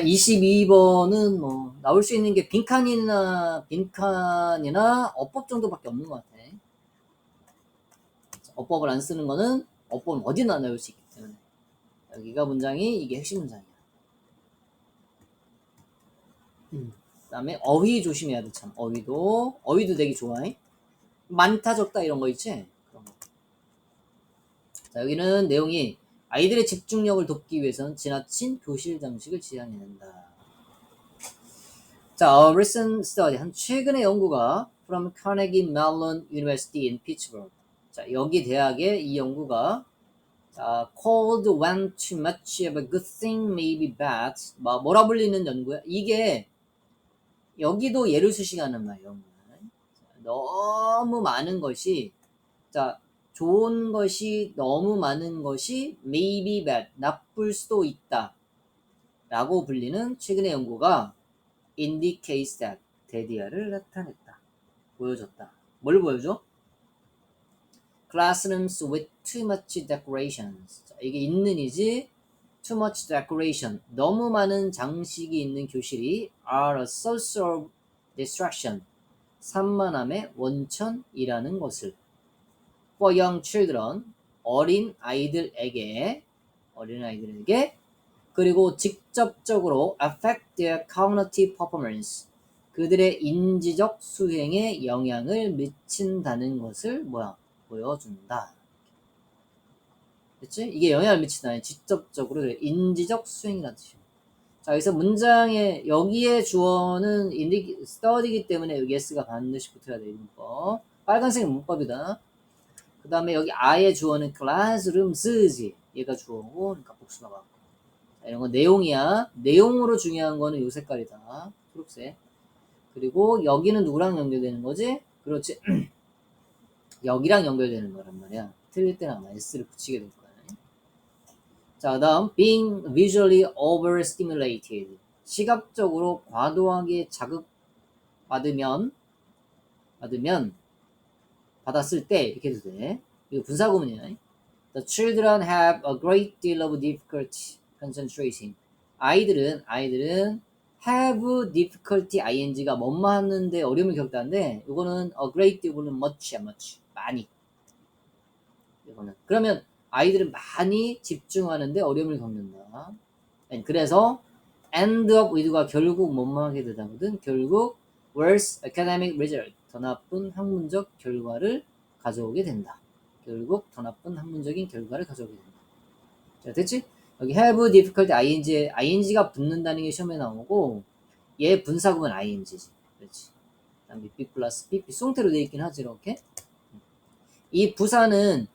22번은 뭐 나올 수 있는 게 빈칸이나 빈칸이나 어법 정도밖에 없는 것 같아. 어법을 안 쓰는 거는 어법은 어디나 나올 수 있기 때문에 여기가 문장이 이게 핵심 문장이야. 음. 그다음에 어휘 조심해야 돼 참. 어휘도 어휘도 되게 좋아해. 많다 적다 이런 거 있지? 그런 거. 자 여기는 내용이 아이들의 집중력을 돕기 위해서는 지나친 교실 장식을 지향해야 된다. 자, a recent study, 한 최근의 연구가 from Carnegie Mellon University in Pittsburgh. 자, 여기 대학의 이 연구가 자, called when too much of a good thing may be bad. 뭐, 뭐라 불리는 연구야? 이게 여기도 예를 수식하는 말이에요. 너무 많은 것이 자 좋은 것이 너무 많은 것이 may be bad, 나쁠 수도 있다. 라고 불리는 최근의 연구가 indicates that, 데디아를 나타냈다. 보여줬다. 뭘 보여줘? classrooms with too much decorations. 자, 이게 있는이지 too much decoration. 너무 많은 장식이 있는 교실이 are a source of distraction. 산만함의 원천이라는 것을 for young children, 어린 아이들에게, 어린 아이들에게, 그리고 직접적으로 affect their cognitive performance, 그들의 인지적 수행에 영향을 미친다는 것을 뭐야? 보여준다. 그치? 이게 영향을 미친다. 직접적으로. 인지적 수행이라는 뜻이야. 자, 여기서 문장에, 여기에 주어는 인디, study이기 때문에 여기 s가 반드시 붙어야 되는 거. 빨간색 문법이다. 그 다음에 여기 아의 주어는 classrooms지. 얘가 주어고, 그러니까 복수가 맞고. 자, 이런 거 내용이야. 내용으로 중요한 거는 요 색깔이다. 초록색. 그리고 여기는 누구랑 연결되는 거지? 그렇지. 여기랑 연결되는 거란 말이야. 틀릴 때는 아마 s를 붙이게 될 거야. 자, 다음 being visually overstimulated. 시각적으로 과도하게 자극 받으면 받으면 받았을 때 이렇게 해도 돼. 이거 분사 구문이야. The children have a great deal of difficulty concentrating. 아이들은 아이들은 have difficulty ing가 뭐뭐 하는데 어려움을 겪다는데 이거는 a great deal은 much야 much 많이 이거는 그러면 아이들은 많이 집중하는데 어려움을 겪는다. 그래서 end up with가 결국 뭐뭐 하게 되다거든 결국 worse academic result 더 나쁜 학문적 결과를 가져오게 된다. 결국 더 나쁜 학문적인 결과를 가져오게 된다. 자, 됐지? 여기 have difficulty ing, ing가 붙는다는 게 시험에 나오고 얘 분사구문 ing지. 그렇지. 그다음 B 플러스 PP 송태로 되어 있긴 하지 이렇게. 이 부사는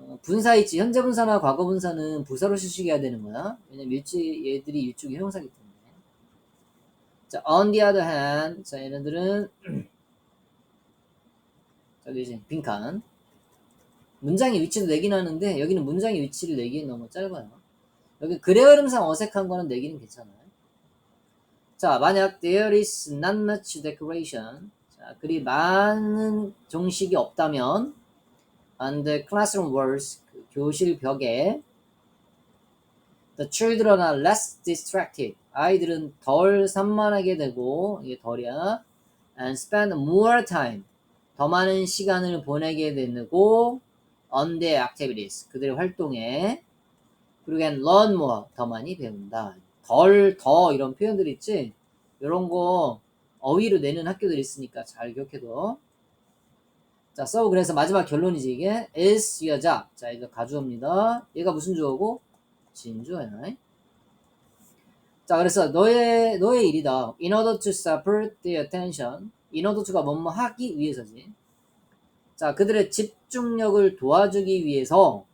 어, 분사 있지. 현재 분사나 과거 분사는 부사로 수식해야 되는 거야. 왜냐면 일찍 얘들이 일종의 형사기 때문에. 자, on the other hand, 자 얘네들은 저기 이제 빈칸. 문장의 위치도 내긴 하는데 여기는 문장의 위치를 내기엔 너무 짧아요. 여기 글의 흐름상 어색한 거는 내기는 괜찮아요. 자, 만약 there is not much decoration. 자, 그리 많은 정식이 없다면 on the classroom walls, 그 교실 벽에 the children are less distracted. 아이들은 덜 산만하게 되고 이게 덜이야. and spend more time. 더 많은 시간을 보내게 되고 on their activities. 그들의 활동에 그리고 learn more. 더 많이 배운다. 덜, 더 이런 표현들 있지? 이런 거 어휘로 내는 학교들 있으니까 잘 기억해둬. 자, so 그래서 마지막 결론이지 이게 is 여자. 자, 이거 가주어입니다. 얘가 무슨 주어고? 진주어야. 자, 그래서 너의 너의 일이다. In order to support their attention. To가 뭐뭐 하기 위해서지. 자, 그들의 집중력을 도와주기 위해서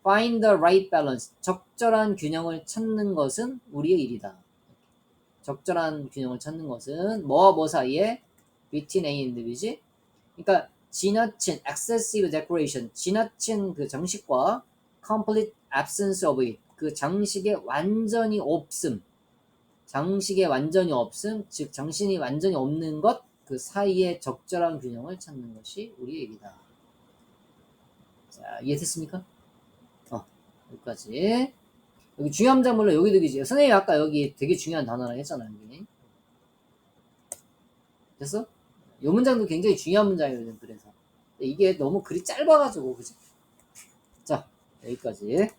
find the right balance. 적절한 균형을 찾는 것은 우리의 일이다. 적절한 균형을 찾는 것은 뭐와 뭐 사이에 between A and B지. 그러니까 지나친 excessive decoration, 지나친 그 장식과 complete absence of it, 그 장식의 완전히 없음, 장식의 완전히 없음, 즉 장신이 완전히 없는 것, 그 사이에 적절한 균형을 찾는 것이 우리의 일이다. 자, 이해됐습니까? 어, 여기까지. 여기 중요한 문장 물론 여기도 여기지. 선생님이 아까 여기 되게 중요한 단어라 했잖아, 여기. 됐어? 이 문장도 굉장히 중요한 문장이거든, 그래서. 이게 너무 글이 짧아가지고, 그지? 자, 여기까지.